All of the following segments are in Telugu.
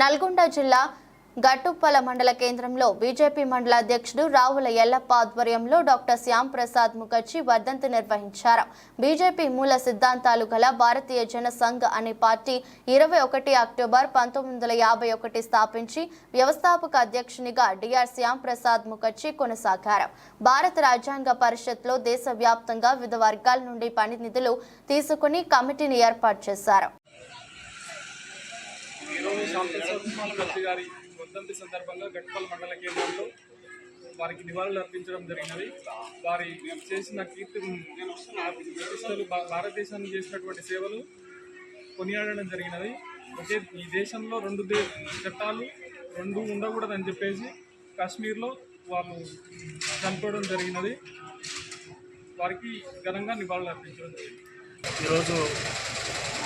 నల్గొండ జిల్లా గట్టుప్పల మండల కేంద్రంలో బీజేపీ మండల అధ్యక్షుడు రావుల ఎల్లప్ప ఆధ్వర్యంలో డాక్టర్ శ్యామ్ ప్రసాద్ ముఖర్జీ వర్ధంతి నిర్వహించారు. బీజేపీ మూల సిద్ధాంతాలు గల భారతీయ జన సంఘ్ అనే పార్టీ ఇరవై ఒకటి అక్టోబర్ పంతొమ్మిది వందల యాభై ఒకటి స్థాపించి వ్యవస్థాపక అధ్యక్షునిగా డిఆర్ శ్యామ్ ప్రసాద్ ముఖర్జీ కొనసాగారు. భారత రాజ్యాంగ పరిషత్లో దేశవ్యాప్తంగా వివిధ వర్గాల నుండి పని నిధులు తీసుకుని కమిటీని ఏర్పాటు చేశారు. గారి వర్ధంతి సందర్భంగా గట్పల్ మండల కేంద్రంలో వారికి నివాళులు అర్పించడం జరిగినది. వారి చేసిన కీర్తి ప్రతిష్టలు భా- భారతదేశానికి చేసినటువంటి సేవలు కొనియాడడం జరిగినది. ఒకే ఈ దేశంలో రెండు దే చట్టాలు రెండు ఉండకూడదని చెప్పేసి కాశ్మీర్లో వాళ్ళు చనిపోవడం జరిగినది. వారికి ఘనంగా నివాళులు అర్పించడం జరిగింది. ఈరోజు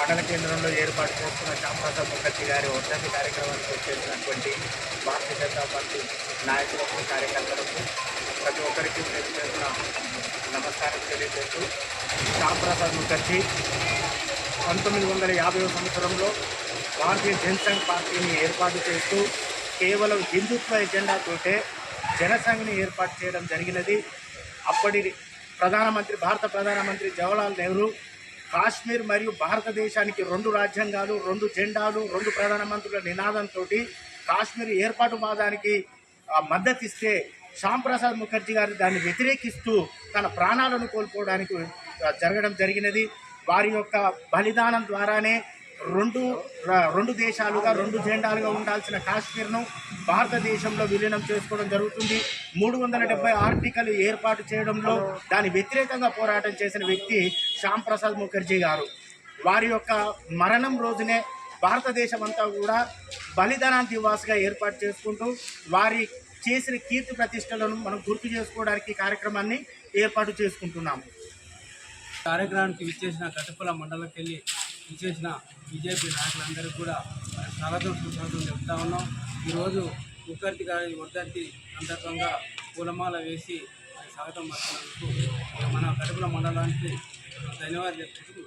మండల కేంద్రంలో ఏర్పాటు చేస్తున్న శ్యామప్రసాద్ ముఖర్జీ గారి వర్ధంతి కార్యక్రమానికి వచ్చేసినటువంటి భారతీయ జనతా పార్టీ నాయకులకు కార్యకర్తలకు ప్రతి ఒక్కరికి పేరు నమస్కారం తెలియజేస్తూ శ్యామప్రసాద్ ముఖర్జీ పంతొమ్మిది వందల యాభై సంవత్సరంలో భారతీయ జనసంఘ్ పార్టీని ఏర్పాటు చేస్తూ కేవలం హిందుత్వ ఎజెండాతోటే జనసంఘ్ని ఏర్పాటు చేయడం జరిగినది. అప్పటి ప్రధానమంత్రి భారత ప్రధానమంత్రి జవహర్లాల్ నెహ్రూ కాశ్మీర్ మరియు భారతదేశానికి రెండు రాజ్యాంగాలు రెండు జెండాలు రెండు ప్రధానమంత్రుల నినాదంతో కాశ్మీర్ ఏర్పాటు వాదానికి మద్దతిస్తే ఇస్తే శ్యాంప్రసాద్ ముఖర్జీ గారు దాన్ని వ్యతిరేకిస్తూ తన ప్రాణాలను కోల్పోవడానికి జరగడం జరిగినది. వారి యొక్క బలిదానం ద్వారానే రెండు రెండు దేశాలుగా రెండు జెండాలుగా ఉండాల్సిన కాశ్మీర్ను భారతదేశంలో విలీనం చేసుకోవడం జరుగుతుంది. మూడు వందల డెబ్బై ఆర్టికల్ ఏర్పాటు చేయడంలో దాని వ్యతిరేకంగా పోరాటం చేసిన వ్యక్తి శ్యామ్ ప్రసాద్ ముఖర్జీ గారు. వారి యొక్క మరణం రోజునే భారతదేశం అంతా కూడా బలిదానం దివాస్గా ఏర్పాటు చేసుకుంటూ వారి చేసిన కీర్తి ప్రతిష్టలను మనం గుర్తు చేసుకోవడానికి కార్యక్రమాన్ని ఏర్పాటు చేసుకుంటున్నాము. కార్యక్రమానికి విచ్చేసిన కటుపల మండలంకి వెళ్ళి విచ్చేసిన బీజేపీ నాయకులందరికీ కూడా స్వాగతం సుస్వాగతం చెప్తా ఉన్నాం. ఈరోజు ముఖర్జీ గారి వర్ధంతి సందర్భంగా పూలమాల వేసి స్వాగతం పలికినందుకు మన కడుపుల మండలానికి ధన్యవాదాలు చెప్తూ